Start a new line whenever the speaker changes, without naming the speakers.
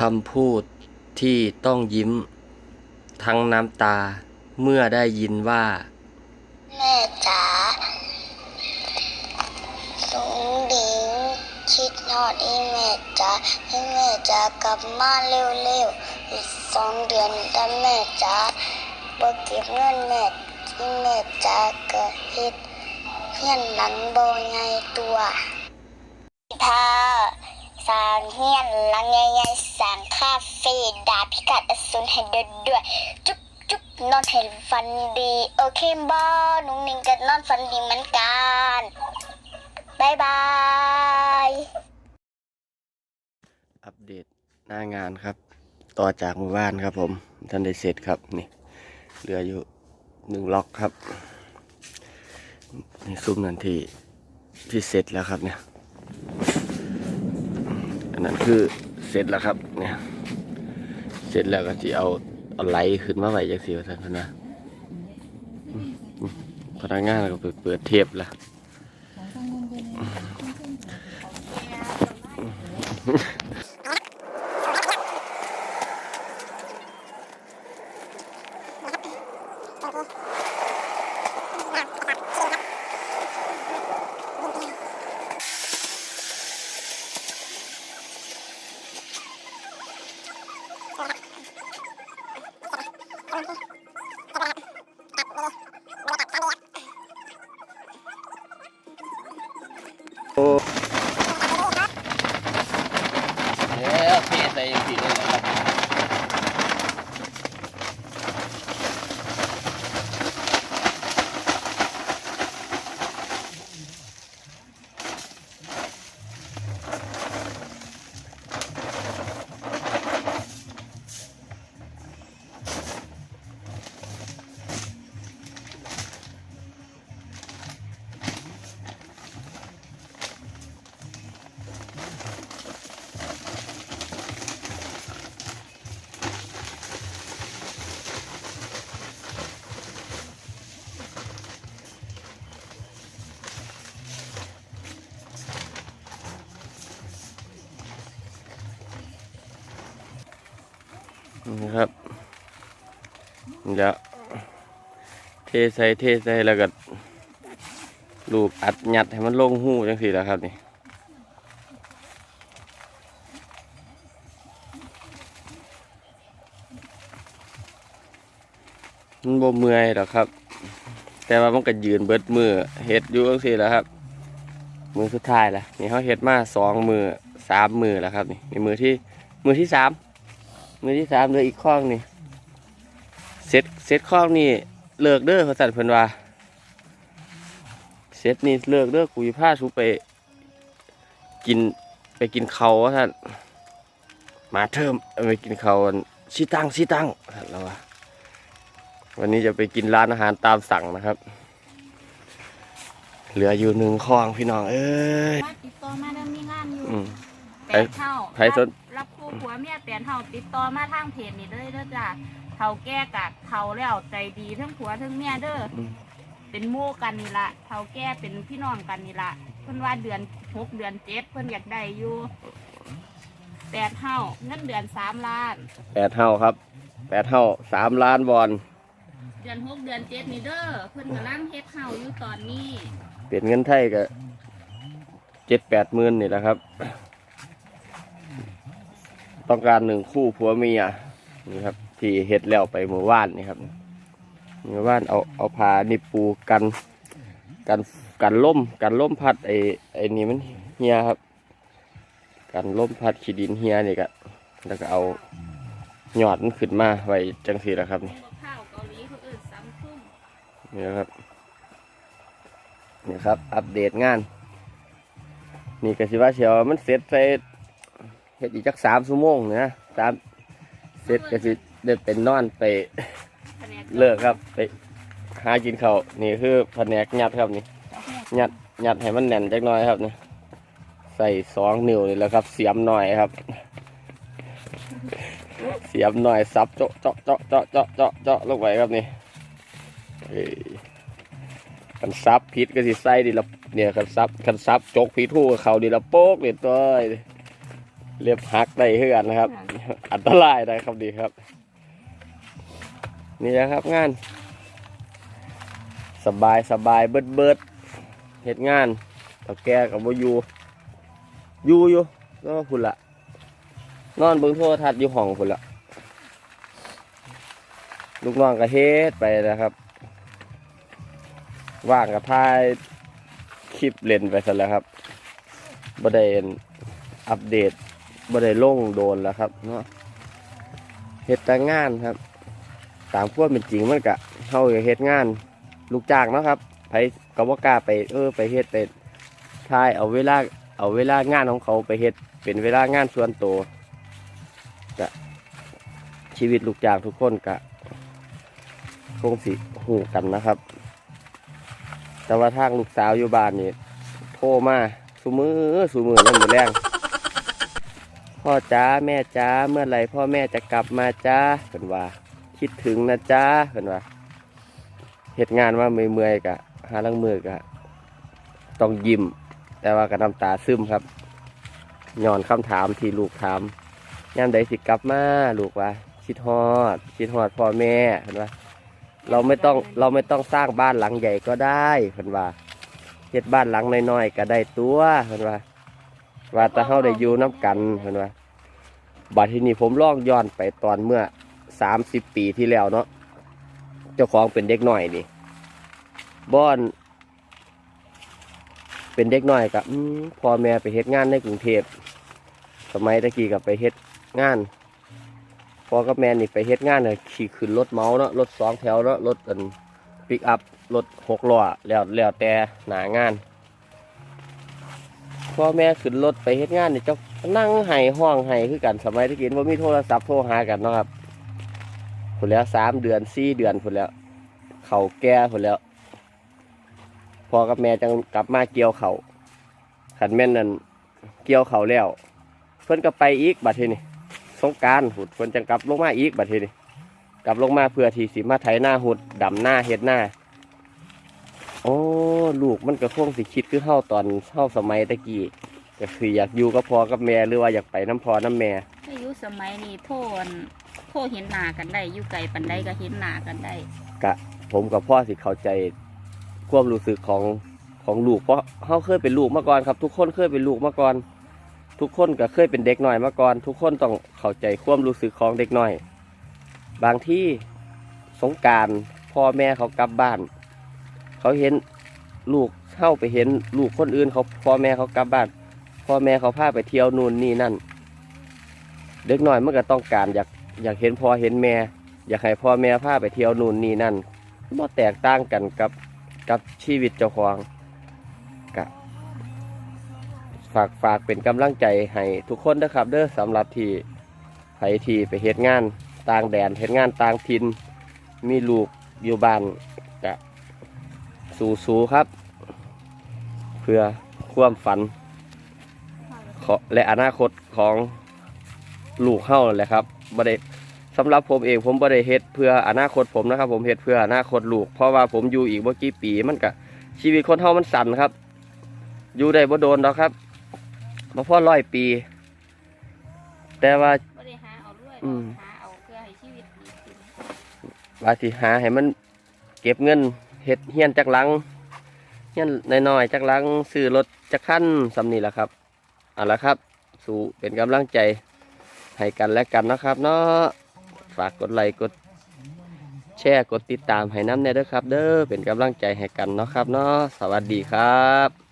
คำพูดที่ต้องยิ้ม ทั้งน้ำตาเมื่อได้ยินว่า
แม่จ๋าสงดิงคิดนอดอีแม่จ๋าให้แม่จ๋ากลับมาเร็วๆอีกสองเดือนถ้าแม่จ๋าบ่เก็บเงินแม่ที่แม่จ๋าก็เฮ็ดเฮียนหลังบ่ใหญ่ตัวพา สร้างเฮียนหลังใหญ่ๆสร้างคาเฟ่ดาพิกัดอสูรให้เดือดด้วยจุ๊บจุ๊บนอนให้ฟันดี โอเคบอนุ่งนิ่งก็นอนฟันดีเหมือนกันบายบาย
อัปเดตหน้างานครับ ต่อจากหมู่บ้านครับผมท่านได้เสร็จครับนี่เหลืออยู่หนึ่งล็อกครับนี่ซุ้มนันที่ที่เสร็จแล้วครับเนี่ย อันนั้นคือเสร็จแล้วครับเนี่ยเสร็จแล้วก็จะเอาเอาไหลขึ้นมาไว้จากสีท่านนะพนักงานก็ไปเปิดเทปละ นี่ครับเดี๋ยวเทใส่เทใส่แล้วก็ลูกอัดหยัดให้มันลงหูจังสิแล้วครับนี่มันบ่เมื่อยหรอกครับ แต่ว่ามันก็ยืนเบิดมือเฮ็ดอยู่จังซี่แล้วครับ มือสุดท้ายละนี่เขาเฮ็ดมาสองมือสามมือแล้วครับนี่นี่มือที่มือที่สาม มือที่สามเหลืออีกข้องนี่เซตเซตข้องนี่เลิกเด้อเขาสั่นเพิ่นว่าเซตนี่เลิกเด้อกุยผ้าชุไป กินไปกินเขาวว่าท่านมาเทิมเอาไปกินเขาวอันชิตังชิตังท่านแล้วว่าวันนี้จะไปกินร้านอาหารตามสั่งนะครับ เหลืออยู่หนึ่งคลองพี่น้องเอ้ย
ว่าติดต่อมาแล้วมีงานอยู่
อืม
แปดเท่า
ไผสน
รับรับ คู่ผัวเมียแปดเท่าติดต่อมาทางเพจนี่เลยเด้อจ้ะเท่าแก่กะเท่าแล้วใจดีทั้งผัวทั้งเมียเด้ออ
ม
เป็นหมู่กันนี่ละเท่าแก่เป็นพี่น้องกันนี่ละเพิ่นว่าเดือนหกเดือนเจ็ดเพิ่นอยากได้อยู่แปดเท่าเงินเดือนสามล้าน
แปดเท่าครับแปดเท่าสามล้านบอล
เดือนหกเดือนเจ็ดนี่เด้อเพิ่นกำลังเฮ็ดเท่าอยู่ตอนนี้
เปลี่ยนเงินไทยก็เจ็ดแปดหมื่นนี่แหละครับ ต้องการหนึ่งคู่ผัวเมียนี่ครับ ที่เฮ็ดแล้วไปเมื่อวานนี่ครับเมื่อวานเอาเอาผ้านี่ปูกันกันกันล่มกันล่มพัดไอ้ไอ้นี่มันเฮียครับกันล่มพัดขีดินเฮียนี่ก็แล้วก็เอาหยอดมันขึ้นมาไว้จังสีแล้วครับนี่
ข้าวเกาหลีเขาเอินซัมซุง
นี่นะครับนี่ครับ อัปเดตงาน นี่ก็สิว่าเชียวมันเสร็จไป เฮ็ดอีกจักสามชั่วโมงนะสามเสร็จก็สิได้เป็นนอนไป
แผนก
เลิกครับ ไปหากินข้าวนี่คือแผนกยัดครับนี่ยัดยัดให้มันแน่นจักหน่อยครับนี่ใส่สองนิ้วนี่แหล้วครับ เสียมหน่อยครับ เสียมหน่อยซับเจาะเจาะเจาะเจาะเจาะเจาะเจาะลงไปครับนี่เอ้ยกันซับพิษก็สิใส่ดีละเนี่ยกันซับกันซับจกพิษทู่เขาดีละโป๊กเลยตัว เอ้ยเล็บหักได้เฮือนนะครับ อันตรายได้ครับดีครับ นี่นะครับงาน สบายสบายเบิดเบิดเหตุงานตะแกกับวอยู่อยู่อยู่ก็พุ่นละนอนเบิ่งโทรทัศน์อยู่ห้องพุ่นละลูกน้องก็เฮ็ดไปนะครับ ว่างกับถ่ายคลิปเล่นไปซะแล้วครับบ่ได้อัปเดต บ่ได้ลงโดนแล้วครับเนาะเฮ็ดแต่งานครับ ตามความเป็นจริงมันกะเฮาเฮ็ดงาน ลูกจ้างเนาะครับไผก็บ่กล้าไปเออไปเฮ็ดไปถ่ายเอาเวลาเอาเวลางานของเขาไปเฮ็ดเป็นเวลางานส่วนตัวกะชีวิตลูกจ้างทุกคนกะคงสิหูกันนะครับ แต่ว่าทางลูกสาวอยู่บ้านนี่โทรมาสุมือสุมือนั่นมือแรง พ่อจ้าแม่จ้าเมื่อไหรพ่อแม่จะกลับมาจ้าเพิ่นว่า คิดถึงนะจ้าเพิ่นว่าเหตุงานว่าเมื่อยๆกะหาลังมือกะต้องยิ้มแต่ว่ากับน้ำตาซึมครับย้อนคำถามที่ลูกถามยามใดสิกลับมาลูกว่าคิดฮอดคิดฮอดพ่อแม่เห็นว่าเราไม่ต้องเราไม่ต้องสร้างบ้านหลังใหญ่ก็ได้เพิ่นว่าเฮ็ดบ้านหลังน้อยๆก็ได้ตัวเพิ่นว่า ว่าแต่เฮาได้อยู่น้กันเพิ่นว่าบัดทีนี้ผมลองย้อนไปตอนเมื่อ30ปีที่แล้วเนาะเจ้าของเป็นเด็กน้อยนี่บ้อน เป็นเด็กน้อยกับพ่อแม่ไปเฮ็ดงานในกรุงเทพสมัยตะกี้กับไปเฮ็ดงานพ่อกับแม่นี่ไปเฮ็ดงานเนี่ยขี่ขึ้นรถเมาเนาะรถสองแถวเนาะรถอันปิกอัพรถหกล้อแล้วแล้วแต่หนางาน พ่อแม่ขึ้นรถไปเฮ็ดงานนี่เจ้านั่งไห้ห้องไห้คือกันสมัยตะกี้ว่ามีโทรศัพท์โทรหากันเนาะครับผลแล้วสามเดือนสี่เดือนผลแล้ว เข่าแก่ผลแล้วพ่อกับแม่จังกลับมาเกี่ยวเขาขันแม่นนั่นเกี่ยวเข่าแล้ว เพิ่อนก็ไปอีกบัดทีนี้สงการหุดเพิ่อนจังกลับลงมาอีกบัดทีนี้กลับลงมาเพื่อที่สิมาไถหน้าหุดดำหน้าเฮ็ดหน้า โอ้ลูกมันก็คงสิคิดคือเฮาตอนเฮาสมัยตะกี้ก็คืออยากอยู่กับพ่อกับแม่หรือว่าอยากไปน้ำพ่อน้ำแม่
อายุสมัยนี้โทษโทษเห็นหน้ากันได้อยู่ไกลปันใดก็เห็นหน้ากันได้
กะ ผมกับพ่อสิเข้าใจความรู้สึกของของลูกเพราะเฮาเคยเป็นลูกมาก่อนครับ ทุกคนเคยเป็นลูกมาก่อน ทุกคนก็เคยเป็นเด็กน้อยมาก่อน ทุกคนต้องเข้าใจความรู้สึกของเด็กน้อย บางที่สงกรารพ่อแม่เขากลับบ้าน เขาเห็นลูกเข้าไปเห็นลูกคนอื่นเขาพ่อแม่เขากลับบ้านพ่อแม่เขาพาไปเที่ยวนู่นนี่นั่น เด็กน้อยมันก็ต้องการอยากอยากเห็นพ่อเห็นแม่ อยากให้พ่อแม่พาไปเที่ยวนู่นนี่นั่นบ่แตกต่างกันกับกับชีวิตเจ้าของกะฝากฝากเป็นกำลังใจให้ทุกคนนะครับ เด้อสำหรับที่ไผที่ไปเฮ็ดงานต่างแดนเฮ็ดงานต่างถิ่นมีลูกอยู่บ้าน กะสู้ๆครับ เพื่อความฝันขอและอนาคตของลูกเฮาแหละครับบ่ได้สำหรับผมเองผมบ่ได้เฮ็ดเพื่ออนาคตผมนะครับ ผมเฮ็ดเพื่ออนาคตลูก เพราะว่าผมอยู่อีกบ่กี่ปีมันก็ชีวิตคนเฮามันสั้นครับ อยู่ได้บ่โดนดอกครับบ่พอร้อยปี แต่ว่า
ไม่ได้หาเอาด้วย
อืม
หาเอาเพื่อให้ชีวิตดีขึ้น
ว่าสิหาให้มันเก็บเงิน เฮ็ดเฮียนจักหลังเฮียนน้อยๆจักหลังซื้อรถจักขั้นสำนีแหละครับเอาละครับ สู่เป็นกำลังใจให้กันและกันนะครับ เนาะฝากกดไลค์กดแชร์กดติดตามให้น้ำเนยด้อครับ เด้อเป็นกำลังใจให้กันเนาะครับเนาะสวัสดีครับ